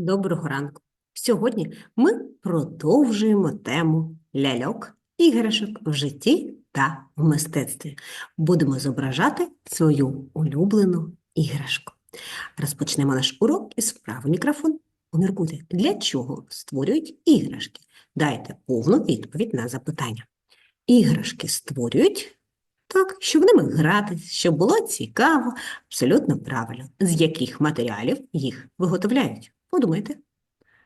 Доброго ранку. Сьогодні ми продовжуємо тему ляльок, іграшок в житті та в мистецтві. Будемо зображати свою улюблену іграшку. Розпочнемо наш урок із вправи мікрофон. Поміркуйте, для чого створюють іграшки? Дайте повну відповідь на запитання. Іграшки створюють так, щоб ними гратись, щоб було цікаво, абсолютно правильно. З яких матеріалів їх виготовляють? Подумайте.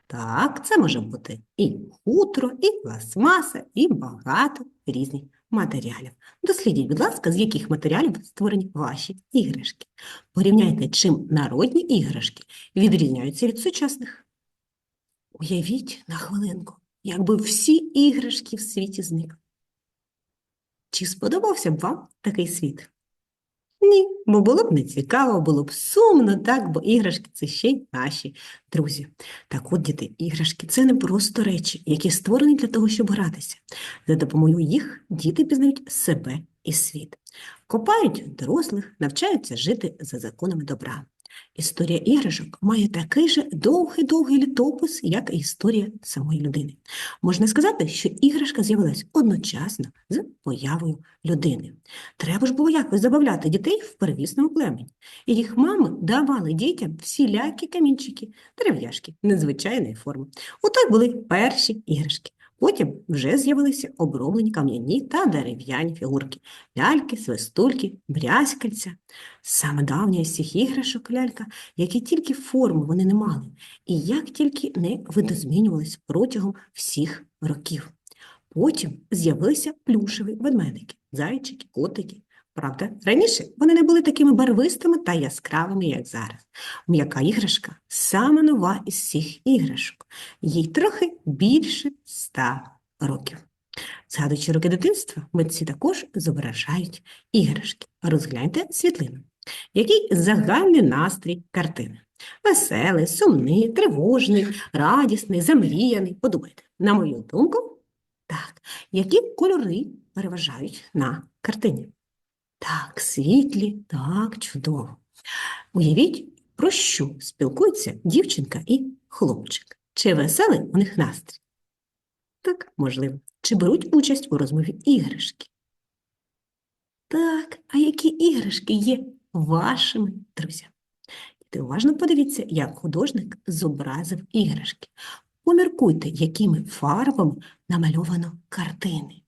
Так, це може бути і хутро, і пластмаса, і багато різних матеріалів. Дослідіть, будь ласка, з яких матеріалів створені ваші іграшки. Порівняйте, чим народні іграшки відрізняються від сучасних. Уявіть на хвилинку, якби всі іграшки в світі зникли. Чи сподобався б вам такий світ? Ні, бо було б нецікаво, було б сумно, так, бо іграшки це ще й наші друзі. Так от, діти, іграшки це не просто речі, які створені для того, щоб гратися. За допомогою їх діти пізнають себе і світ, копають дорослих, навчаються жити за законами добра. Історія іграшок має такий же довгий-довгий літопис, як і історія самої людини. Можна сказати, що іграшка з'явилась одночасно з появою людини. Треба ж було якось забавляти дітей в первісному племені. Їх мами давали дітям всілякі камінчики, дерев'яшки незвичайної форми. Ото й були перші іграшки. Потім вже з'явилися оброблені кам'яні та дерев'яні фігурки ляльки, свистульки, брязкальця. Саме давня із цих іграшок лялька, які тільки форми вони не мали, і як тільки не видозмінювались протягом всіх років. Потім з'явилися плюшеві ведмедики, зайчики, котики. Правда, раніше вони не були такими барвистими та яскравими, як зараз. М'яка іграшка саме нова із всіх іграшок. Їй трохи більше ста років. Згадуючи роки дитинства, митці також зображають іграшки. Розгляньте світлину. Який загальний настрій картини? Веселий, сумний, тривожний, радісний, замріяний. Подумайте, на мою думку, так, які кольори переважають на картині? Так, світлі, так, чудово. Уявіть, про що спілкуються дівчинка і хлопчик. Чи веселий у них настрій? Так, можливо. Чи беруть участь у розмові іграшки? Так, а які іграшки є вашими друзями? Ти уважно подивіться, як художник зобразив іграшки. Поміркуйте, якими фарбами намальовано картини.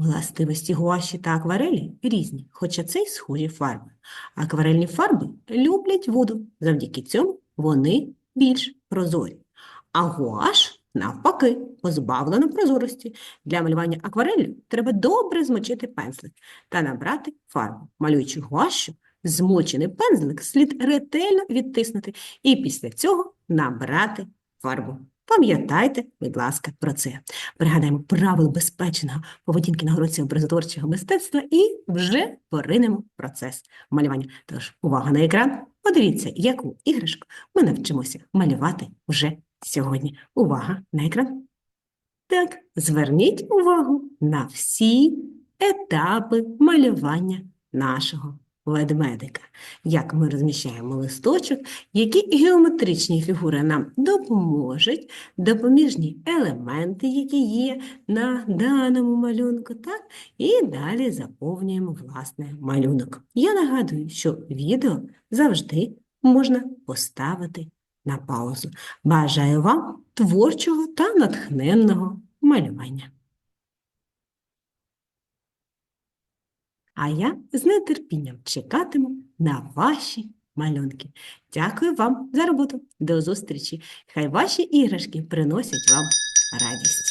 Властивості гуаші та акварелі різні, хоча це й схожі фарби. Акварельні фарби люблять воду, завдяки цьому вони більш прозорі. А гуаш, навпаки, позбавлено прозорості. Для малювання аквареллю треба добре змочити пензлик та набрати фарбу. Малюючи гуашю, змочений пензлик слід ретельно відтиснути і після цього набрати фарбу. Пам'ятайте, будь ласка, про це. Пригадаємо правил безпечного поведінки на уроці образотворчого мистецтва і вже поринемо процес малювання. Тож, увага на екран. Подивіться, яку іграшку ми навчимося малювати вже сьогодні. Увага на екран. Так, зверніть увагу на всі етапи малювання нашого ведмедика. Як ми розміщаємо листочок, які геометричні фігури нам допоможуть, допоміжні елементи, які є на даному малюнку, так? і далі заповнюємо власне малюнок. Я нагадую, що відео завжди можна поставити на паузу. Бажаю вам творчого та натхненного малювання. А я з нетерпінням чекатиму на ваші малюнки. Дякую вам за роботу. До зустрічі. Хай ваші іграшки приносять вам радість.